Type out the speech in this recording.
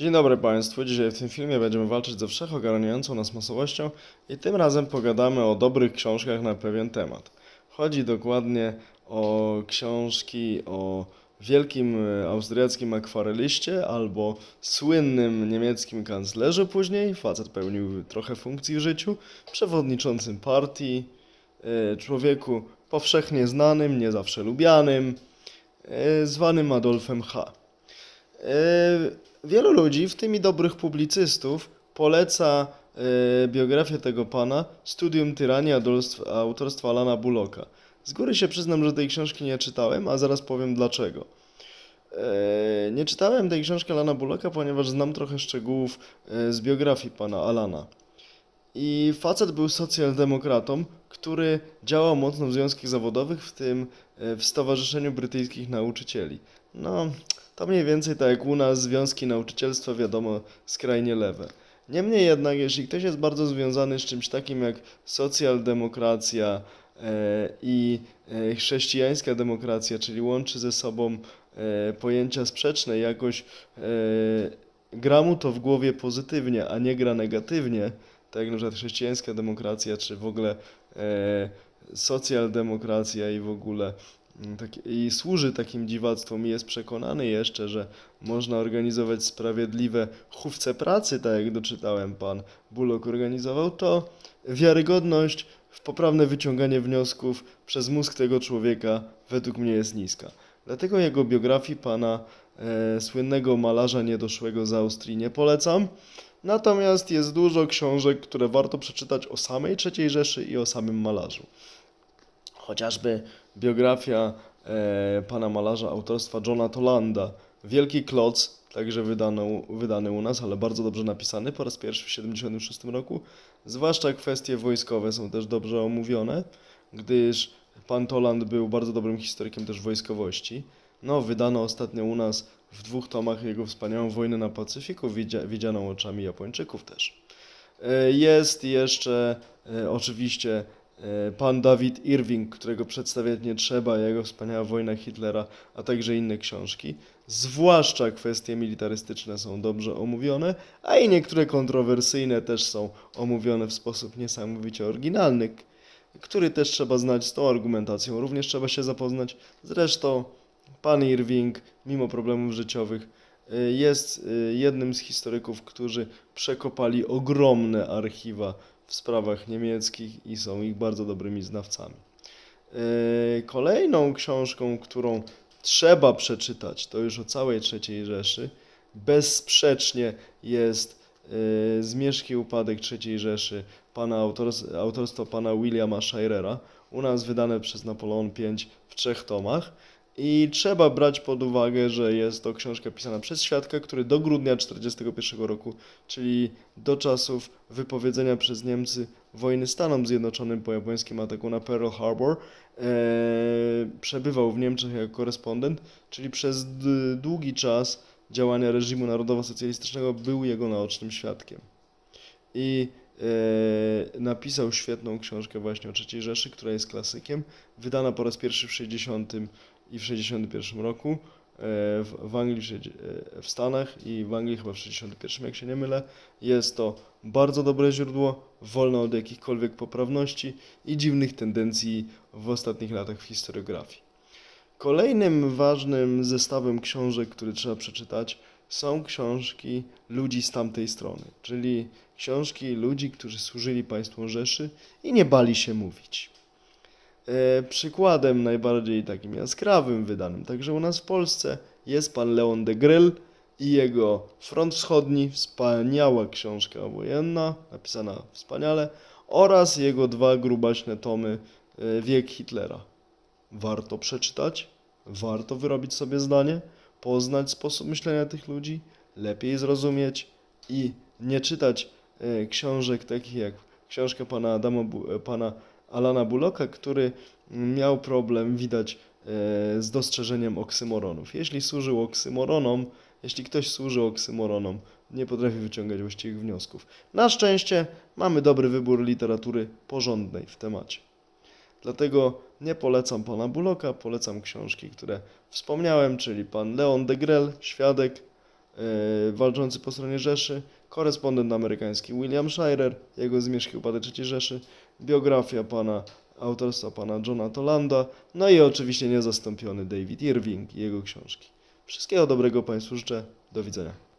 Dzień dobry Państwu. Dzisiaj w tym filmie będziemy walczyć ze wszechogarniającą nas masowością i tym razem pogadamy o dobrych książkach na pewien temat. Chodzi dokładnie o książki o wielkim e, austriackim akwareliście albo słynnym niemieckim kanclerzu później. Facet pełnił trochę funkcji w życiu, przewodniczącym partii, e, człowieku powszechnie znanym, nie zawsze lubianym, e, zwanym Adolfem H. Wielu ludzi, w tym i dobrych publicystów, poleca e, biografię tego pana Studium Tyranii autorstwa- Alana Bullocka. Z góry się przyznam, że tej książki nie czytałem, a zaraz powiem dlaczego. E, Nie czytałem tej książki Alana Bullocka, ponieważ znam trochę szczegółów e, z biografii pana Alana. I facet był socjaldemokratą, który działał mocno w związkach zawodowych, w tym w Stowarzyszeniu Brytyjskich Nauczycieli. No, to mniej więcej tak jak u nas związki nauczycielstwa, wiadomo, skrajnie lewe. Niemniej jednak, jeśli ktoś jest bardzo związany z czymś takim jak socjaldemokracja e, i e, chrześcijańska demokracja, czyli łączy ze sobą e, pojęcia sprzeczne, jakoś gra mu to w głowie pozytywnie, a nie gra negatywnie, tak jak na przykład chrześcijańska demokracja, czy w ogóle socjaldemokracja i w ogóle i służy takim dziwactwom i jest przekonany jeszcze, że można organizować sprawiedliwe chówce pracy, tak jak doczytałem pan Bullock organizował, to wiarygodność w poprawne wyciąganie wniosków przez mózg tego człowieka według mnie jest niska. Dlatego jego biografii pana e, słynnego malarza niedoszłego z Austrii nie polecam. Natomiast jest dużo książek, które warto przeczytać o samej III Rzeszy i o samym malarzu. Chociażby biografia e, pana malarza autorstwa Johna Tolanda, Wielki Kloc, także wydano, wydany u nas, ale bardzo dobrze napisany po raz pierwszy w 1976 roku. Zwłaszcza kwestie wojskowe są też dobrze omówione, gdyż pan Toland był bardzo dobrym historykiem też wojskowości. No, wydano ostatnio u nas w dwóch tomach jego wspaniałą Wojnę na Pacyfiku, widzia, widzianą oczami Japończyków też. E, Jest jeszcze e, oczywiście pan Dawid Irving, którego przedstawiać nie trzeba, jego wspaniała wojna Hitlera, a także inne książki. Zwłaszcza kwestie militarystyczne są dobrze omówione, a i niektóre kontrowersyjne też są omówione w sposób niesamowicie oryginalny, który też trzeba znać z tą argumentacją. Również trzeba się zapoznać. Zresztą pan Irving, mimo problemów życiowych, y, jest y, jednym z historyków, którzy przekopali ogromne archiwa w sprawach niemieckich i są ich bardzo dobrymi znawcami. Yy, Kolejną książką, którą trzeba przeczytać, to już o całej III Rzeszy, bezsprzecznie jest yy, Zmierzch i upadek III Rzeszy, pana autors- autorstwa pana Williama Shirera, u nas wydane przez Napoleon V w trzech tomach. I trzeba brać pod uwagę, że jest to książka pisana przez świadka, który do grudnia 1941 roku, czyli do czasów wypowiedzenia przez Niemcy wojny Stanom Zjednoczonym po japońskim ataku na Pearl Harbor, e, przebywał w Niemczech jako korespondent, czyli przez długi czas działania reżimu narodowo-socjalistycznego był jego naocznym świadkiem. I napisał świetną książkę właśnie o III Rzeszy, która jest klasykiem, wydana po raz pierwszy w 60 i w 61 roku e, w, Anglii, e, w Stanach i w Anglii chyba w 61, jak się nie mylę. Jest to bardzo dobre źródło, wolne od jakichkolwiek poprawności i dziwnych tendencji w ostatnich latach w historiografii. Kolejnym ważnym zestawem książek, który trzeba przeczytać, są książki ludzi z tamtej strony, czyli książki ludzi, którzy służyli państwu Rzeszy i nie bali się mówić. E, przykładem najbardziej takim jaskrawym, wydanym także u nas w Polsce, jest pan Leon de Grill i jego Front Wschodni, wspaniała książka wojenna, napisana wspaniale, oraz jego dwa grubaśne tomy e, Wiek Hitlera. Warto przeczytać, warto wyrobić sobie zdanie, poznać sposób myślenia tych ludzi, lepiej zrozumieć i nie czytać e, książek takich jak książka pana, Adama, e, pana Alana Bullocka, który miał problem, widać, e, z dostrzeżeniem oksymoronów. Jeśli służył oksymoronom, jeśli ktoś służy oksymoronom, nie potrafi wyciągać właściwych wniosków. Na szczęście mamy dobry wybór literatury porządnej w temacie. Dlatego nie polecam pana Bullocka, polecam książki, które wspomniałem, czyli pan Leon de Grell, Świadek, e, walczący po stronie Rzeszy, korespondent amerykański William Shirer, jego Zmierzch i upadek III Rzeszy, biografia pana autorstwa pana Johna Tolanda, no i oczywiście niezastąpiony David Irving i jego książki. Wszystkiego dobrego Państwu życzę. Do widzenia.